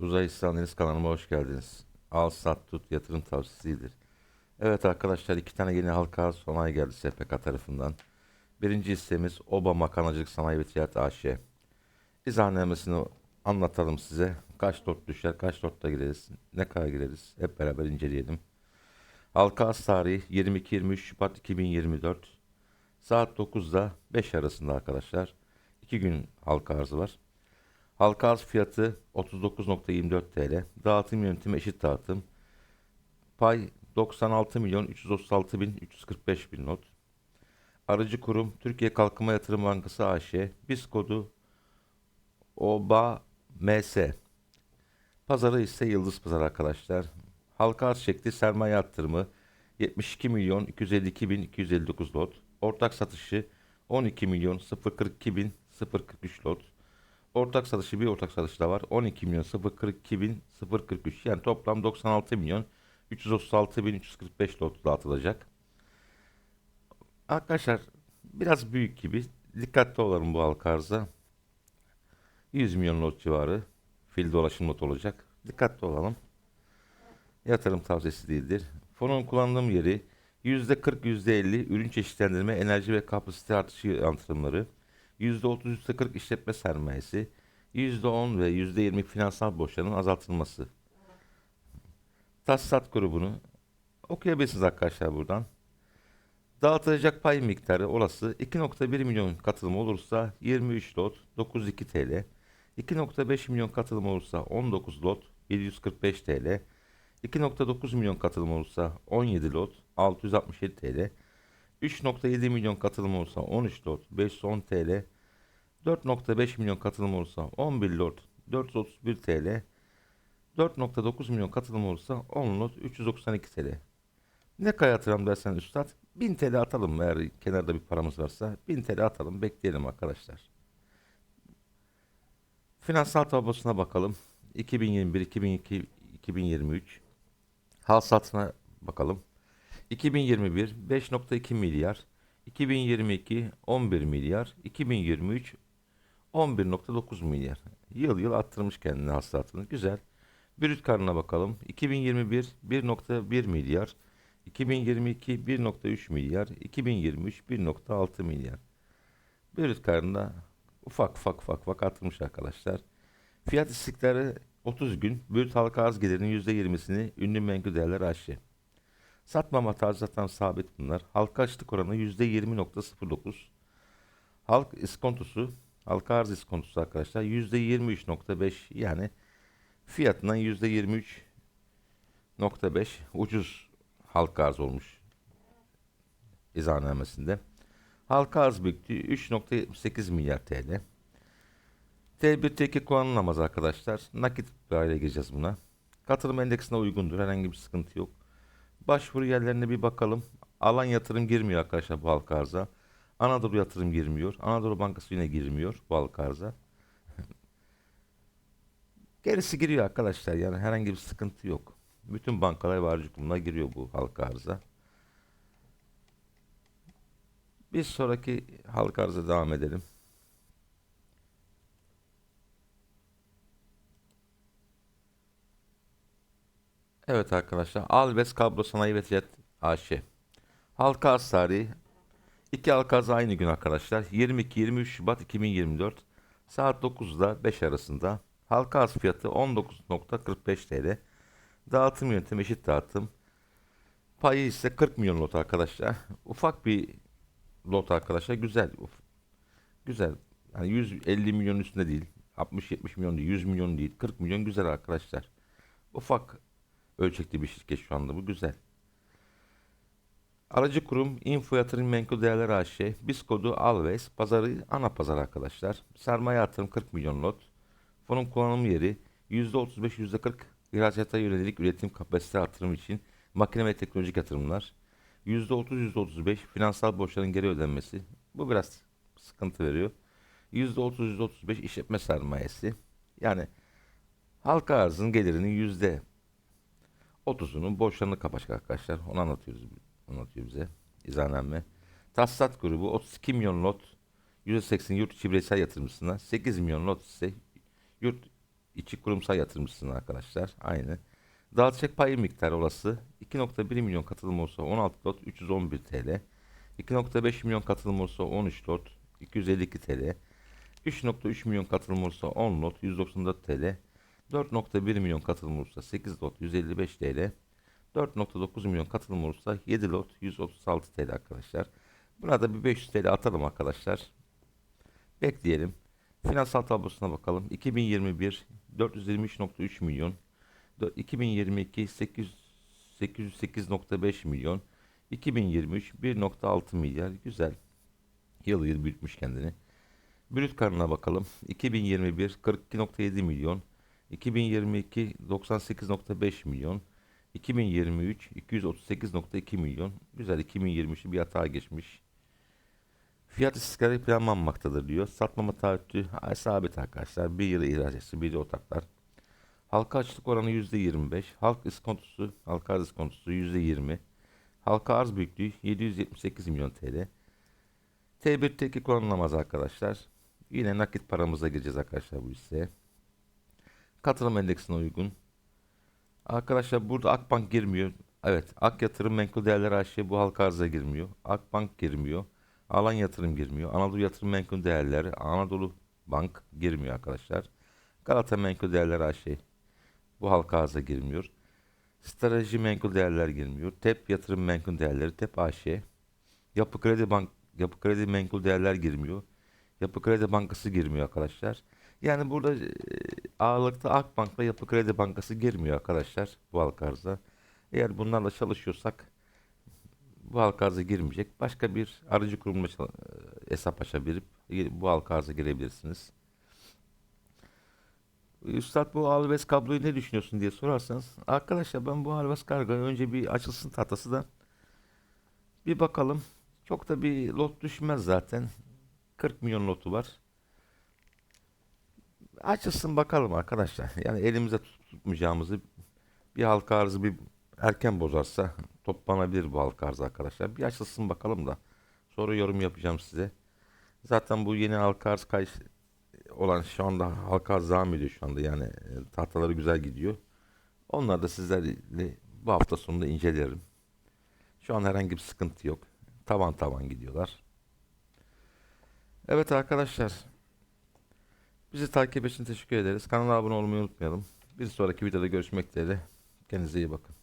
Uzay Deniz kanalıma hoş geldiniz. Al sat tut yatırım tavsiyesidir. Evet arkadaşlar iki tane yeni halka sanayi geldi SPK tarafından. Birinci hissemiz Oba Makarnacılık Sanayi ve Ticaret AŞ. İzahnamesini anlatalım size. Kaç lot düşer, kaç lotta gireriz, ne kadar gireriz hep beraber inceleyelim. Halka arz tarihi 22-23 Şubat 2024. Saat 9'da 5 arasında arkadaşlar. 2 gün halka arzı var. Halka arz fiyatı 39.24 TL. Dağıtım yöntemi eşit dağıtım. Pay 96 milyon 336 bin 345 bin not. Aracı kurum Türkiye Kalkınma Yatırım Bankası AŞ. BIS kodu OBA MS. Pazarı ise Yıldız Pazar arkadaşlar. Halka arz şekli sermaye arttırımı 72 milyon 252 bin 259 lot. Ortak satışı 12 milyon 042 bin 043 lot. Ortak satışı bir ortak satış da var. 12 milyon 042 bin 043 yani toplam 96 milyon 336 bin 345 lot dağıtılacak. Arkadaşlar biraz büyük gibi dikkatli olalım bu halka arza. 100 milyon lot civarı fil dolaşım lot olacak. Dikkatli olalım. Yatırım tavsiyesi değildir. Fonun kullanılım yeri %40 %50 ürün çeşitlendirme, enerji ve kapasite artışı yatırımları, %30 %40 işletme sermayesi, %10 ve %20 finansal borçların azaltılması. Tassat grubunu okuyabilirsiniz arkadaşlar buradan. Dağıtılacak pay miktarı olası 2.1 milyon katılım olursa 23 lot 92 TL. 2.5 milyon katılım olursa 19 lot 745 TL. 2.9 milyon katılım olursa 17 lot 667 TL. 3.7 milyon katılım olursa 13 lot 510 TL. 4.5 milyon katılım olursa 11 lot 431 TL. 4.9 milyon katılım olursa 10 lot 392 TL. Ne kadar yatıralım dersen üstad 1000 TL atalım eğer kenarda bir paramız varsa 1000 TL atalım bekleyelim arkadaşlar. Finansal tablosuna bakalım. 2021, 2022, 2023. Hasatına bakalım. 2021 5.2 milyar, 2022 11 milyar, 2023 11.9 milyar. Yıl yıl arttırmış kendini hasılatını. Güzel. Brüt karına bakalım. 2021 1.1 milyar, 2022 1.3 milyar, 2023 1.6 milyar. Brüt karında ufak ufak ufak ufak artmış arkadaşlar. Fiyat istikrarı 30 gün brüt halka arz gelirinin %20'sini ünlü menkul değerler aşı. Satmama tarzı zaten sabit bunlar. Halka açlık oranı %20.09. Halk iskontosu, halka arz iskontosu arkadaşlar %23.5 yani fiyatından %23.5 ucuz halka arz olmuş izahnamesinde. Halka arz büyüklüğü 3.78 milyar TL. T1 T2 kullanılamaz arkadaşlar. Nakit parayla gireceğiz buna. Katılım endeksine uygundur. Herhangi bir sıkıntı yok. Başvuru yerlerine bir bakalım. Alan yatırım girmiyor arkadaşlar bu halka arza. Anadolu yatırım girmiyor. Anadolu Bankası yine girmiyor bu halka arza. Gerisi giriyor arkadaşlar. Yani herhangi bir sıkıntı yok. Bütün bankalar ve harcı giriyor bu halka arza. Bir sonraki halka arza devam edelim. Evet arkadaşlar. Albes Kablo Sanayi ve Ticaret AŞ. Halka arz tarihi. İki halka arz aynı gün arkadaşlar. 22-23 Şubat 2024. Saat 9'da 5 arasında. Halka arz fiyatı 19.45 TL. Dağıtım yöntemi eşit dağıtım. Payı ise 40 milyon lot arkadaşlar. Ufak bir lot arkadaşlar. Güzel. Uf- Güzel. Yani 150 milyon üstünde değil. 60-70 milyon değil. 100 milyon değil. 40 milyon güzel arkadaşlar. Ufak ölçekli bir şirket şu anda bu güzel. Aracı kurum Info Yatırım Menkul Değerler AŞ, BIS kodu Alves, pazarı ana pazar arkadaşlar. Sermaye yatırım 40 milyon lot. Fonun kullanım yeri %35 %40 ihracata yönelik üretim kapasite artırım için makine ve teknolojik yatırımlar. %30 %35 finansal borçların geri ödenmesi. Bu biraz sıkıntı veriyor. %30 %35 işletme sermayesi. Yani halka arzın gelirinin yüzde 30'unun borçlarını kapatacak arkadaşlar. Onu anlatıyoruz. Anlatıyor bize. İzahname. Tassat grubu 32 milyon lot %80 yurt içi bireysel yatırımcısına 8 milyon lot ise yurt içi kurumsal yatırımcısın arkadaşlar. Aynı. Dağıtacak payı miktarı olası 2.1 milyon katılım olsa 16 lot 311 TL. 2.5 milyon katılım olsa 13 lot 252 TL. 3.3 milyon katılım olursa 10 lot 194 TL. 4.1 milyon katılım olursa 8 lot 155 TL. 4.9 milyon katılım olursa 7 lot 136 TL arkadaşlar. Buna da bir 500 TL atalım arkadaşlar. Bekleyelim. Finansal tablosuna bakalım. 2021 423.3 milyon. Dö- 2022 800 808.5 milyon. 2023 1.6 milyar. Güzel. Yıl yıl büyütmüş kendini. Brüt karına bakalım. 2021 42.7 milyon. 2022 98.5 milyon. 2023 238.2 milyon. Güzel 2023'ü bir hata geçmiş. Fiyat istikrarı planlanmaktadır diyor. Satmama taahhütü sabit arkadaşlar. Bir yılı ihracatçı, bir ortaklar. Halka açlık oranı %25. Halk iskontosu, halka arz iskontosu %20. Halka arz büyüklüğü 778 milyon TL. T1 T2 kullanılamaz arkadaşlar. Yine nakit paramıza gireceğiz arkadaşlar bu hisseye. Katılım endeksine uygun. Arkadaşlar burada Akbank girmiyor. Evet, Ak Yatırım Menkul Değerler AŞ bu halka arıza girmiyor. Akbank girmiyor. Alan Yatırım girmiyor. Anadolu Yatırım Menkul Değerler, Anadolu Bank girmiyor arkadaşlar. Galata Menkul Değerler AŞ bu halka arıza girmiyor. Strateji Menkul Değerler girmiyor. TEP Yatırım Menkul Değerleri TEP AŞ. Yapı Kredi Bank Yapı Kredi Menkul Değerler girmiyor. Yapı Kredi Bankası girmiyor arkadaşlar. Yani burada ağırlıkta Akbank'la Yapı Kredi Bankası girmiyor arkadaşlar bu halka arıza. Eğer bunlarla çalışıyorsak bu halka arıza girmeyecek. Başka bir aracı kurumla e, hesap açabilip bu halka arıza girebilirsiniz. Üstad bu Alves kabloyu ne düşünüyorsun diye sorarsanız arkadaşlar ben bu Alves kargoyu önce bir açılsın tahtası da bir bakalım. Çok da bir lot düşmez zaten. 40 milyon lotu var. Açılsın bakalım arkadaşlar. Yani elimize tut- tutmayacağımızı bir halka arzı bir erken bozarsa toplanabilir bu halka arzı arkadaşlar. Bir açılsın bakalım da sonra yorum yapacağım size. Zaten bu yeni halka arz kayış olan şu anda halka arz devam ediyor şu anda yani e, tahtaları güzel gidiyor. Onları da sizlerle bu hafta sonunda incelerim. Şu an herhangi bir sıkıntı yok. Tavan tavan gidiyorlar. Evet arkadaşlar. Bizi takip için teşekkür ederiz. Kanala abone olmayı unutmayalım. Bir sonraki videoda görüşmek dileğiyle. Kendinize iyi bakın.